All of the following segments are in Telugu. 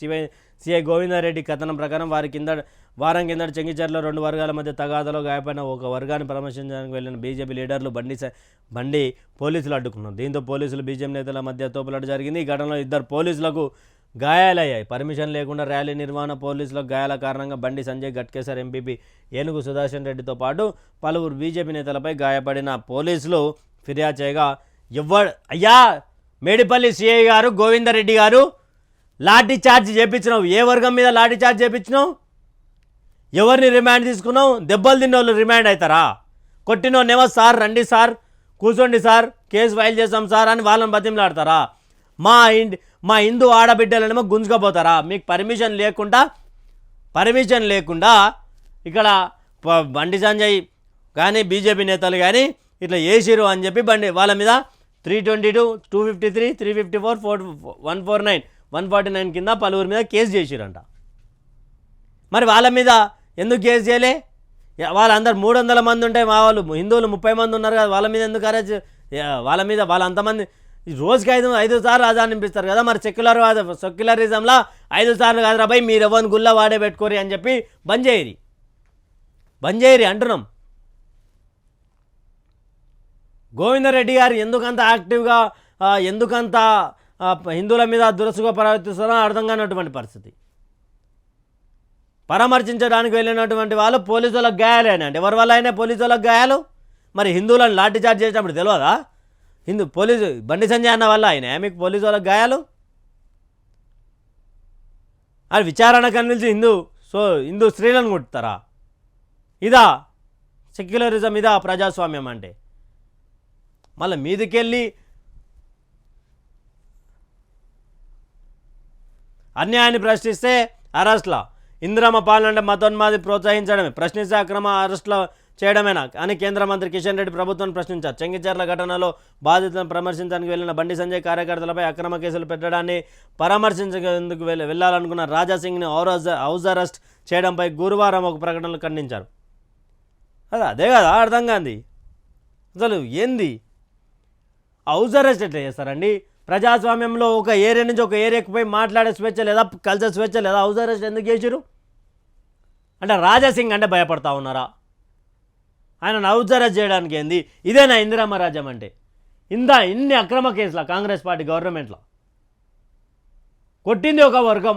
సిఐ సిఐ గోవిందారెడ్డి కథనం ప్రకారం వారి కింద వారం కింద చెంగిచెర్ల రెండు వర్గాల మధ్య తగాదలో గాయపడిన ఒక వర్గాన్ని పరామర్శించడానికి వెళ్ళిన బీజేపీ లీడర్లు బండి స- బండి పోలీసులు అడ్డుకున్నారు. దీంతో పోలీసులు బీజేపీ నేతల మధ్య తోపులాట జరిగింది. ఈ ఘటనలో ఇద్దరు పోలీసులకు గాయాలయ్యాయి. పర్మిషన్ లేకుండా ర్యాలీ నిర్వహణ పోలీసులకు గాయాల కారణంగా బండి సంజయ్ గట్కేసర్ ఎంపీపీ ఏనుగు సుదర్శన్ రెడ్డితో పాటు పలువురు బీజేపీ నేతలపై గాయపడిన పోలీసులు ఫిర్యాదు చేయగా ఎవ్వడు అయ్యా మేడిపల్లి సిఐ గారు గోవిందరెడ్డి గారు లాఠీ చార్జ్ చేపించినావు. ఏ వర్గం మీద లాఠీ చార్జ్ చేపించినావు? ఎవరిని రిమాండ్ తీసుకున్నావు? దెబ్బలు తిన్న వాళ్ళు రిమాండ్ అవుతారా కొట్టినోనేమో సార్ రండి సార్ కూర్చోండి సార్ కేసు ఫైల్ చేస్తాం సార్ అని వాళ్ళని బతిమలాడతారా? మా ఇంటి మా హిందూ ఆడబిడ్డలనేమో గుంజుకపోతారా? మీకు పర్మిషన్ లేకుండా పర్మిషన్ లేకుండా ఇక్కడ బండి సంజయ్ కానీ బీజేపీ నేతలు కానీ ఇట్లా వేసిరు అని చెప్పి బండి వాళ్ళ మీద three twenty two two fifty three three fifty four four one four nine one forty nine కింద పలువురి మీద కేసు చేసిరంట. మరి వాళ్ళ మీద ఎందుకు కేసు చేయలే? వాళ్ళందరు మూడు వందల మంది ఉంటే మా వాళ్ళు హిందువులు ముప్పై మంది ఉన్నారు కదా వాళ్ళ మీద ఎందుకు అరెస్ట్ వాళ్ళ మీద వాళ్ళ అంతమంది రోజుకి ఐదు ఐదు సార్లు అజాన్ కదా మరి సెక్యులర్ సెక్యులరిజంలో ఐదు సార్లు కాదురా భయ్ మీరు ఎవరిని గుళ్ళ వాడే పెట్టుకోరి అని చెప్పి బంద్ చేయరి. బంద్ చేయరి అంటున్నాం. గోవిందరెడ్డి గారు ఎందుకంత యాక్టివ్గా ఎందుకంత హిందువుల మీద దురసుగా ప్రవర్తిస్తారో అర్థం కానటువంటి పరిస్థితి. పరామర్శించడానికి వెళ్ళినటువంటి వాళ్ళు పోలీసులకు గాయాలేనండి ఎవరి వల్ల అయినా పోలీసులకు గాయాలు? మరి హిందువులను లాఠీ చార్జ్ చేసినప్పుడు తెలియదా హిందూ పోలీసు బండి సంజయ్ అన్న వల్ల ఆయన మీకు పోలీసు వాళ్ళకి గాయాలు? అది విచారణ కనిపించి హిందూ సో హిందూ స్త్రీలను కొట్టుతారా? ఇదా సెక్యులరిజం ఇదా ప్రజాస్వామ్యం అంటే. మళ్ళీ మీదికెళ్ళి అన్యాయాన్ని ప్రశ్నిస్తే అరెస్ట్ల. ఇందిరమ్మ పాలన అంటే మతోన్మాది ప్రోత్సహించడమే. ప్రశ్నిస్తే అక్రమ అరెస్టుల చేయడమేనా అని కేంద్ర మంత్రి కిషన్ రెడ్డి ప్రభుత్వం ప్రశ్నించారు. చెంగిచెర్ల ఘటనలో బాధితులను పరామర్శించడానికి వెళ్ళిన బండి సంజయ్ కార్యకర్తలపై అక్రమ కేసులు పెట్టడాన్ని పరామర్శించేందుకు వెళ్ళి వెళ్ళాలనుకున్న రాజాసింగ్ని హౌరస్ హౌస్ అరెస్ట్ చేయడంపై గురువారం ఒక ప్రకటనలు ఖండించారు. అదే అదే కదా? అర్థం కాంది. అసలు ఏంది? హౌస్ అరెస్ట్ ఎట్లా చేస్తారండి? ప్రజాస్వామ్యంలో ఒక ఏరియా నుంచి ఒక ఏరియాకి పోయి మాట్లాడే స్వేచ్ఛ లేదా కల్చర్ స్వేచ్ఛ లేదా హౌస్ అరెస్ట్ ఎందుకు చేసిరు అంటే రాజాసింగ్ అంటే భయపడతా ఉన్నారా? ఆయన హౌస్ అరెస్ట్ చేయడానికి ఏంది? ఇదేనా ఇందిరామ రాజ్యం అంటే? ఇందా ఇన్ని అక్రమ కేసుల కాంగ్రెస్ పార్టీ గవర్నమెంట్లో కొట్టింది ఒక వర్గం.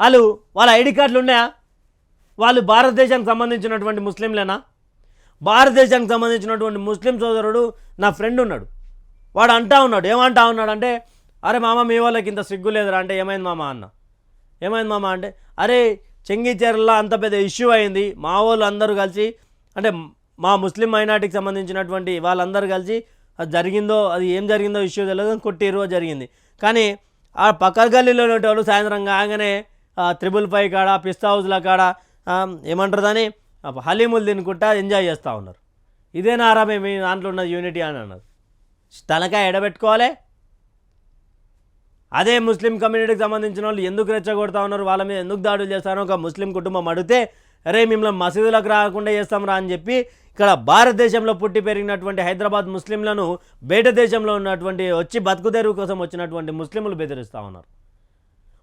వాళ్ళు వాళ్ళ ఐడి కార్డులు ఉన్నాయా? వాళ్ళు భారతదేశానికి సంబంధించినటువంటి ముస్లింలేనా? భారతదేశానికి సంబంధించినటువంటి ముస్లిం సోదరుడు నా ఫ్రెండ్ ఉన్నాడు. వాడు అంటా ఉన్నాడు. ఏమంటా ఉన్నాడు అంటే అరే మామ మీ వాళ్ళకి ఇంత సిగ్గు లేదురా. అంటే ఏమైంది మామ? అన్న. ఏమైంది మామ? అంటే అరే చెంగిచెర్ల అంత పెద్ద ఇష్యూ అయింది. మా వాళ్ళు అందరూ కలిసి అంటే మా ముస్లిం మైనార్టీకి సంబంధించినటువంటి వాళ్ళందరూ కలిసి అది జరిగిందో అది ఏం జరిగిందో ఇష్యూ తెలియదు కొట్టిరు జరిగింది. కానీ ఆ పక్క గల్లీలో ఉండేవాళ్ళు సాయంత్రం కాగానే త్రిబుల్ ఫైవ్ కాడ పిస్తా హౌస్ల కాడ ఏమంటారు దాన్ని? హలీములు తినుకుంటా ఎంజాయ్ చేస్తూ ఉన్నారు. ఇదేనారా మేము మీ దాంట్లో ఉన్న యూనిటీ అని అన్నారు. తలకాయ ఎడబెట్టుకోవాలి. అదే ముస్లిం కమ్యూనిటీకి సంబంధించిన వాళ్ళు ఎందుకు రెచ్చగొడతా ఉన్నారు? వాళ్ళ మీద ఎందుకు దాడులు చేస్తారో ఒక ముస్లిం కుటుంబం అడిగితే అరే మిమ్మల్ని మసీదులకు రాకుండా చేస్తాం రా అని చెప్పి ఇక్కడ భారతదేశంలో పుట్టి పెరిగినటువంటి హైదరాబాద్ ముస్లింలను బయట దేశంలో ఉన్నటువంటి వచ్చి బతుకుతెరువు కోసం వచ్చినటువంటి ముస్లింలు బెదిరిస్తూ ఉన్నారు.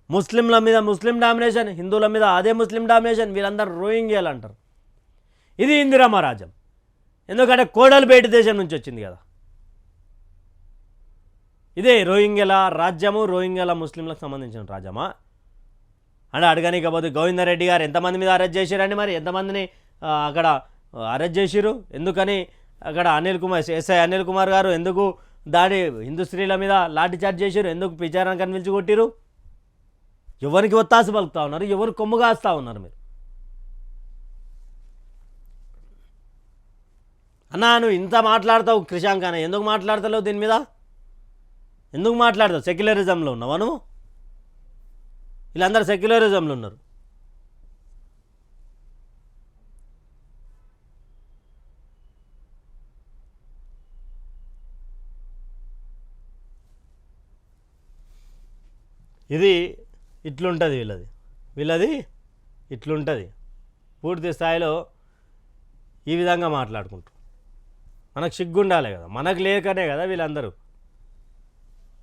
ముస్లింల మీద ముస్లిం డామినేషన్ హిందువుల మీద అదే ముస్లిం డామినేషన్ వీళ్ళందరూ రోయింగ్యాలు అంటారు ఇది ఇందిరా మహారాజం ఎందుకంటే కోడలు బయట దేశం నుంచి వచ్చింది కదా. ఇదే రోహింగ్యల రాజ్యము రోహింగ్యల ముస్లింలకు సంబంధించిన రాజ్యమా? అంటే అడగనికపోతే గోవిందరెడ్డి గారు ఎంతమంది మీద అరెస్ట్ చేశారండి మరి? ఎంతమందిని అక్కడ అరెస్ట్ చేసిరు ఎందుకని అక్కడ అనిల్ కుమార్ ఎస్ఐ అనిల్ కుమార్ గారు ఎందుకు దాడి హిందూ స్త్రీల మీద లాఠీ చార్జ్ చేశారు ఎందుకు విచారణ కనిపించి కొట్టిరు ఎవరికి ఒత్తాసు పలుకుతా ఉన్నారు? ఎవరు కొమ్ము కాస్తా ఉన్నారు మీరు? అన్నా నువ్వు ఇంత మాట్లాడతావు క్రిషాంక్ అన్న ఎందుకు మాట్లాడతలేవు దీని మీద? ఎందుకు మాట్లాడతావు? సెక్యులరిజంలో ఉన్నావా నువ్వు? వీళ్ళందరూ సెక్యులరిజంలో ఉన్నారు. ఇది ఇట్లుంటుంది వీళ్ళది. వీళ్ళది ఇట్లుంటుంది. పూర్తి స్థాయిలో ఈ విధంగా మాట్లాడుకుంటారు మనకు సిగ్గుండాలి కదా. మనకు లేకనే కదా వీళ్ళందరూ.